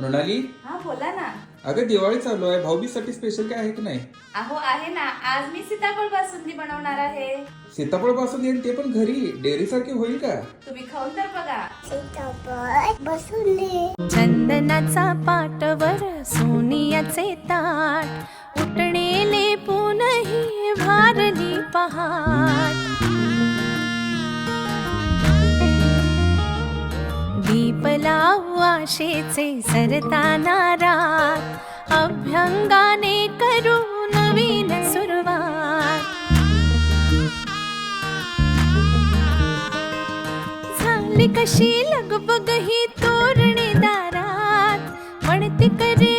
मृणाली? हा बोला ना. अगं दिवाळी चालू आहे. भाऊबीजसाठी स्पेशल काय आहे की नाही? अहो आहे ना. आज मी सीताफळ बासुंदी बनवणार आहे. सीताफळपासून येईल ते पण घरी. डेअरी सारखे होईल का? तुम्ही खाऊन तर बघा. चंदनाचा पाटवर सोनियाचे ताट. उठणेले पुनही भारली पहाट. दीप लावू आशेचे सरताना रात अभ्यंगाने करू नवीन सुरुवात. झाली कशी लगबग ही तोरणे दारात म्हणते करे